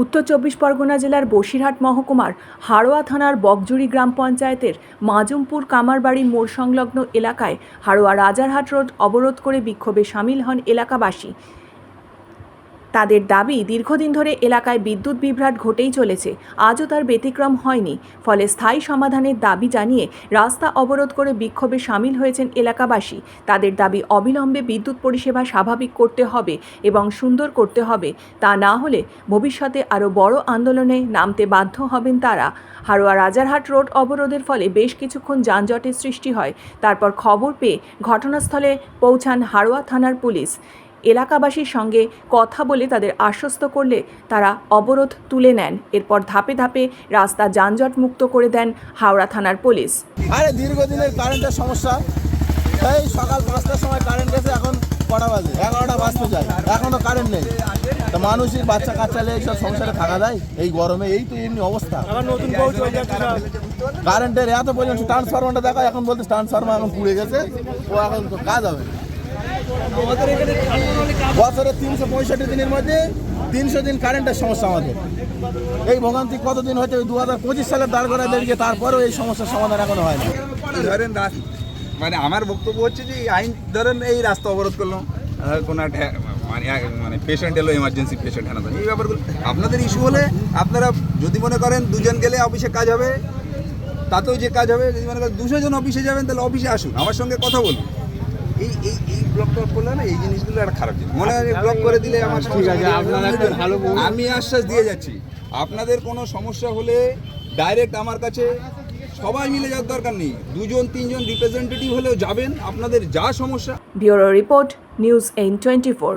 উত্তর চব্বিশ পরগনা জেলার বসিরহাট মহকুমার হাড়োয়া থানার বকজুড়ি গ্রাম পঞ্চায়েতের মাজুমপুর কামারবাড়ি মোড় সংলগ্ন এলাকায় হাড়োয়া রাজারহাট রোড অবরোধ করে বিক্ষোভে সামিল হন এলাকাবাসী। তাদের দাবি, দীর্ঘদিন ধরে এলাকায় বিদ্যুৎ বিভ্রাট ঘটেই চলেছে, আজও তার ব্যতিক্রম হয়নি। ফলে স্থায়ী সমাধানের দাবি জানিয়ে রাস্তা অবরোধ করে বিক্ষোভে সামিল হয়েছেন এলাকাবাসী। তাদের দাবি অবিলম্বে বিদ্যুৎ পরিষেবা স্বাভাবিক করতে হবে এবং সুন্দর করতে হবে। তা না হলে ভবিষ্যতে আরও বড় আন্দোলনে নামতে বাধ্য হবেন তারা। হারোয়া রাজারহাট রোড অবরোধের ফলে বেশ কিছুক্ষণ যানজটের সৃষ্টি হয়। তারপর খবর পেয়ে ঘটনাস্থলে পৌঁছান হারোয়া থানার পুলিশ। এলাকাবাসীর সঙ্গে কথা বলে তাদের আশ্বস্ত করলে তারা অবরোধ তুলে নেন। এরপর ধাপে ধাপে রাস্তা যানজট মুক্ত করে দেন হাওড়া থানার পুলিশ। আরে দীর্ঘদিনের কারেন্টের সমস্যা। এই সকাল পাঁচটার সময় কারেন্ট এসে এখন কটা বাজে? এগারোটা বাজতে যায়। এখনও কারেন্ট নেই। তো মানুষই বাচ্চা কাচ্চা লেগে সব সংসারে থাকা যায়? এই গরমে এই তো এমনি অবস্থা। কারেন্টের এত পর্যন্ত ট্রান্সফরমারটা দেখা এখন বলতে ট্রান্সফরমার এখন পুড়ে গেছে। ও এখন তো কাজ হবে না। বছরে তিনশো পঁয়ষট্টি দিনের মধ্যে তিনশো দিন কারেন্টের সমস্যা আমাদের। এই ভোগান্তি কতদিন হয়তো দু হাজার পঁচিশ সালের দাঁড় করা দেরিয়ে তারপরেও এই সমস্যার সমাধান এখনও হয় না ধরেন মানে আমার বক্তব্য হচ্ছে যে আইন ধরেন এই রাস্তা অবরোধ করলাম। কোনো একটা মানে মানে পেশেন্ট এলো এমার্জেন্সি পেশেন্ট হ্যাঁ এই ব্যাপারগুলো আপনাদের ইস্যু হলে আপনারা যদি মনে করেন দুজন গেলে অফিসে কাজ হবে, তাতেও যে কাজ হবে, যদি মনে করেন দুশো জন অফিসে যাবেন, তাহলে অফিসে আসুন। আমার সঙ্গে কথা বলুন। এই এই এই ব্লক টক করলে না এই জিনিসগুলো একটা খারাপ জিনিস। মনে হয় ব্লক করে দিলে আমার ঠিক আছে আপনার ভালো আমি আশ্বাস দিয়ে যাচ্ছি আপনাদের কোনো সমস্যা হলে ডাইরেক্ট আমার কাছে সবাই মিলে যাওয়ার দরকার নেই। দুজন তিনজন রিপ্রেজেন্টেটিভ হলেও যাবেন আপনাদের যা সমস্যা। ব্যুরো রিপোর্ট নিউজ এইন টোয়েন্টি ফোর।